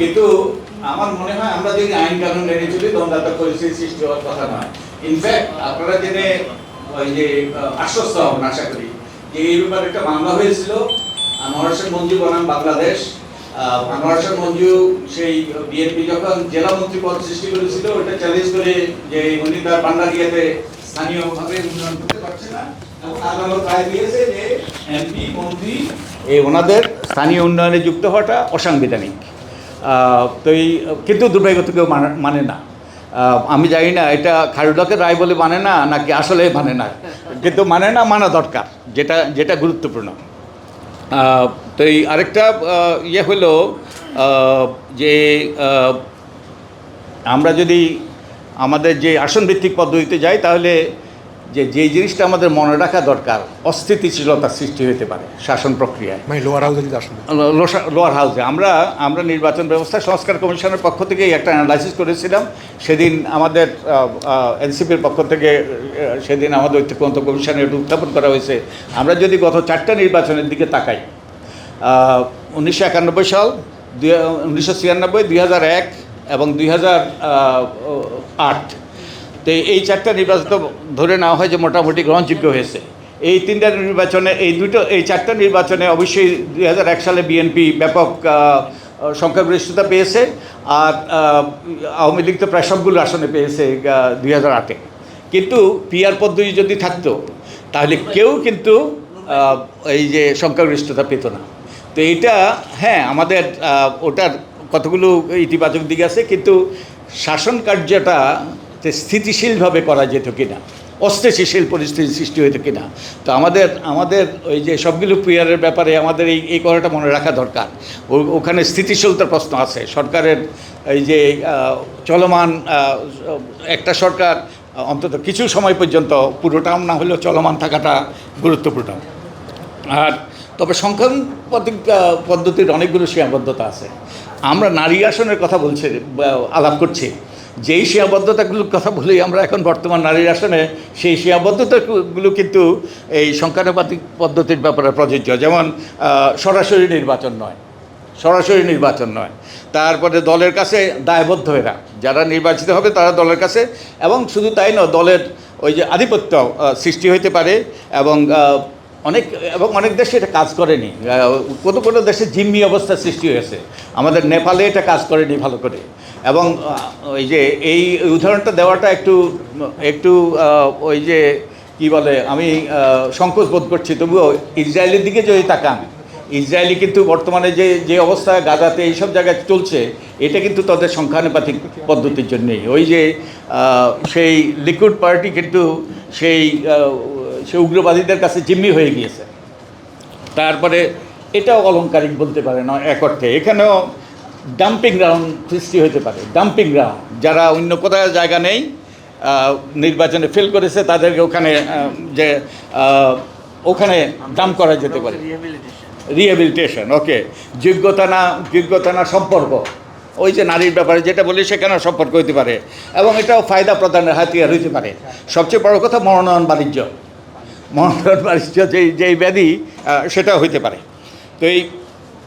কিন্তু আমার মনে হয় আমরা যদি আইন কানুন মেনে চলি দ্বন্দ্বাত্মক পরিস্থিতি সৃষ্টি হওয়ার কথা নয়। ইনফ্যাক্ট আপনারা জেনে ওই যে আশ্বস্ত হবেন, আশা করি, যে এই ব্যাপারে একটা মামলা হয়েছিল। আনোয়ার মঞ্জু বনাম বাংলাদেশ। আনোয়ার মঞ্জু সেই বিএনপি যখন জেলা মন্ত্রী পদ সৃষ্টি করেছিল, ওটা চ্যালেঞ্জ করে যে উনি তার বান্ডারিয়াতে স্থানীয়ভাবে উন্নয়ন করতে পারছে না। এমপি, মন্ত্রী, এই ওনাদের স্থানীয় উন্নয়নে যুক্ত হওয়াটা অসাংবিধানিক। তো এই, কিন্তু দুর্ভাগ্যত কেউ মানে- না। আমি জানি না, এটা খারুডকের রায় বলে মানে না, নাকি আসলে মানে না। কিন্তু মানে না, মানা দরকার, যেটা যেটা গুরুত্বপূর্ণ। তো এই আরেকটা ইয়ে হলো যে আমরা যদি আমাদের যে আসন ভিত্তিক পদ্ধতিতে যাই, তাহলে যে যে জিনিসটা আমাদের মনে রাখা দরকার অস্থিতিশীলতা সৃষ্টি হতে পারে শাসন প্রক্রিয়ায়। মানে লোয়ার হাউসে লোয়ার হাউসে আমরা আমরা নির্বাচন ব্যবস্থা সংস্কার কমিশনের পক্ষ থেকে একটা অ্যানালাইসিস করেছিলাম। সেদিন আমাদের এনসিপির পক্ষ থেকে সেদিন আমাদের ঐক্যপন্থ কমিশনে উত্থাপন করা হয়েছে। আমরা যদি গত চারটা নির্বাচনের দিকে তাকাই উনিশশো একানব্বই সাল দুই উনিশশো ছিয়ানব্বই দুই হাজার এক এবং দুই হাজার আট তো এই চারটা নির্বাচন তো ধরে নেওয়া হয় যে মোটামুটি গ্রহণযোগ্য হয়েছে। এই তিনটা নির্বাচনে, এই দুটো, এই চারটা নির্বাচনে অবশ্যই দুই হাজার এক সালে বিএনপি ব্যাপক সংখ্যাগরিষ্ঠতা পেয়েছে আর আওয়ামী লীগ তো প্রায় সবগুলো আসনে পেয়েছে দুই হাজার আটে। কিন্তু পিআর পদ্ধতি যদি থাকতো, তাহলে কেউ কিন্তু এই যে সংখ্যাগরিষ্ঠতা পেত না। তো এইটা হ্যাঁ আমাদের ওটার কতগুলো ইতিবাচক দিক আছে, কিন্তু শাসন কার্যটা স্থিতিশীলভাবে করা যেত কিনা, অস্থিতিশীল পরিস্থিতি সৃষ্টি হইতো কিনা। তো আমাদের আমাদের ওই যে সবগুলো প্রিয়ারের ব্যাপারে আমাদের এই এই কথাটা মনে রাখা দরকার। ওখানে স্থিতিশীলতার প্রশ্ন আছে। সরকারের এই যে চলমান একটা সরকার, অন্তত কিছু সময় পর্যন্ত পুরোটাও না হলেও চলমান থাকাটা গুরুত্বপূর্ণ। আর তবে সংখ্যানুপাতিক পদ্ধতির অনেকগুলো সীমাবদ্ধতা আছে। আমরা নারী আসনের কথা বলছি, আলাপ করছি। যেই সীমাবদ্ধতাগুলোর কথা বলি আমরা এখন বর্তমান নারীর আসনে, সেই সীমাবদ্ধতাগুলো কিন্তু এই সংখ্যানুপাতিক পদ্ধতির ব্যাপারে প্রযোজ্য। যেমন সরাসরি নির্বাচন নয়। সরাসরি নির্বাচন নয়। তারপরে দলের কাছে দায়বদ্ধ এরা। যারা নির্বাচিত হবে তারা দলের কাছে, এবং শুধু তাই নয়, দলের ওই যে আধিপত্য সৃষ্টি হইতে পারে, এবং অনেক এবং অনেক দেশে এটা কাজ করেনি। কোনো কোনো দেশে জিম্মি অবস্থা সৃষ্টি হয়েছে। আমাদের নেপালে এটা কাজ করেনি ভালো করে। এবং ওই যে এই উদাহরণটা দেওয়াটা একটু একটু ওই যে কি বলে, আমি সংকোচ বোধ করছি। তবুও ইসরায়েলের দিকে যদি তাকান, ইসরায়েলি কিন্তু বর্তমানে যে যে অবস্থা, গাজাতে এইসব জায়গায় চলছে, এটা কিন্তু তাদের সংখ্যানুপাতিক পদ্ধতির জন্যেই। ওই যে সেই লিকুইড পার্টি কিন্তু সেই সেই উগ্রবাদীদের কাছে জিম্মি হয়ে গিয়েছে। তারপরে এটাও অলংকারিক বলতে পারে না, এক অর্থে। এখানেও ডাম্পিং গ্রাউন্ড সৃষ্টি হতে পারে ডাম্পিং গ্রাউন্ড যারা অন্য কোথাও জায়গা নেই নির্বাচনে ফেল করেছে, তাদেরকে ওখানে যে ওখানে দাম করা যেতে পারে। রিহ্যাবিলিটেশন ওকে যোগ্যতা না যোগ্যতা না সম্পর্ক। ওই যে নারীর ব্যাপারে যেটা বলি সেখানে সম্পর্ক হইতে পারে। এবং এটাও ফায়দা প্রদানের হাতিয়ার হইতে পারে। সবচেয়ে বড় কথা মনোনয়ন বাণিজ্য। মনোনয়ন বাণিজ্য যেই যেই ব্যাধি সেটাও হইতে পারে। তো এই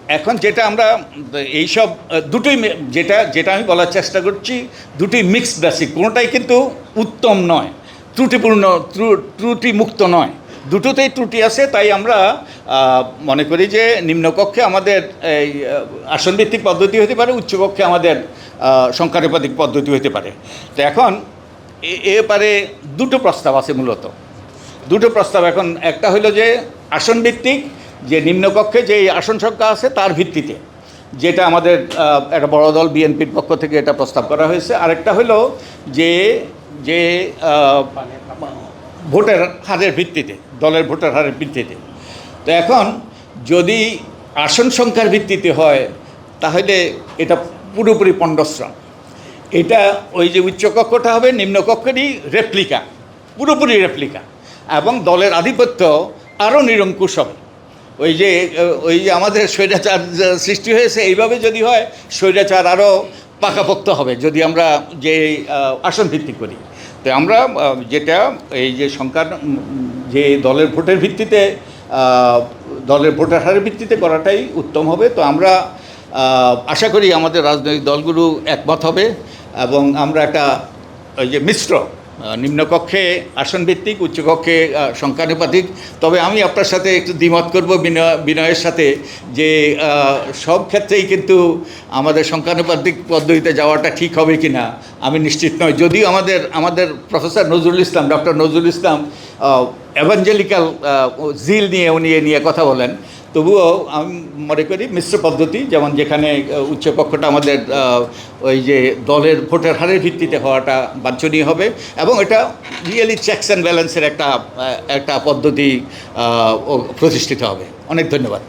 এখন যেটা আমরা, এইসব, দুটোই যেটা যেটা আমি বলার চেষ্টা করছি, দুটোই মিক্সড বেসিক কোনোটাই কিন্তু উত্তম নয়, ত্রুটিপূর্ণ, ত্রু- ত্রুটি মুক্ত নয়। দুটোতেই ত্রুটি আছে, তাই আমরা মনে করি যে নিম্নকক্ষে আমাদের, এই, আসনভিত্তিক পদ্ধতি হতে পারে, উচ্চকক্ষে আমাদের সংখ্যানুপাতিক পদ্ধতি হতে পারে। তো এখন, এ- এ পারে দুটো প্রস্তাব আছে মূলত। দুটো প্রস্তাব এখন, একটা হলো যে আসন ভিত্তিক যে নিম্নকক্ষে যে আসন সংখ্যা আছে তার ভিত্তিতে, যেটা আমাদের একটা বড় দল বিএনপির পক্ষ থেকে এটা প্রস্তাব করা হয়েছে। আরেকটা হলো যে যে ভোটের হারের ভিত্তিতে, দলের ভোটের হারের ভিত্তিতে। তো এখন যদি আসন সংখ্যার ভিত্তিতে হয়, তাহলে এটা পুরোপুরি পণ্ডশ্রম এটা ওই যে উচ্চকক্ষটা হবে, নিম্নকক্ষেরই রেপ্লিকা পুরোপুরি রেপ্লিকা এবং দলের আধিপত্য আরও নিরঙ্কুশ হবে। ওই যে ওই যে আমাদের স্বৈরাচার সৃষ্টি হয়েছে, এইভাবে যদি হয়, স্বৈরাচার আরও পাকাপোক্ত হবে, যদি আমরা যে আসন ভিত্তিক করি। তো আমরা যেটা, এই যে সংখ্যার যে দলের ভোটের ভিত্তিতে দলের ভোটার হারের ভিত্তিতে করাটাই উত্তম হবে। তো আমরা আশা করি আমাদের রাজনৈতিক দলগুলো একমত হবে এবং আমরা একটা, ওই যে মিশ্র নিম্নকক্ষে আসনভিত্তিক, উচ্চকক্ষে সংখ্যানুপাতিক। তবে আমি আপনার সাথে একটু দ্বিমত করব বিনয়, বিনয়ের সাথে যে সব ক্ষেত্রেই কিন্তু আমাদের সংখ্যানুপাতিক পদ্ধতিতে যাওয়াটা ঠিক হবে কি না আমি নিশ্চিত নই। যদিও আমাদের আমাদের professor Nazrul Islam, doctor Nazrul Islam evangelical zeal নিয়ে উনি নিয়ে কথা বলেন। তবুও আমি মনে করি মিশ্র পদ্ধতি, যেমন যেখানে উচ্চপক্ষটা আমাদের ওই যে দলের ভোটের হারের ভিত্তিতে হওয়াটা বাঞ্ছনীয় হবে এবং এটা রিয়েলি চেকস অ্যান্ড ব্যালেন্সের একটা একটা পদ্ধতি প্রতিষ্ঠিত হবে। অনেক ধন্যবাদ।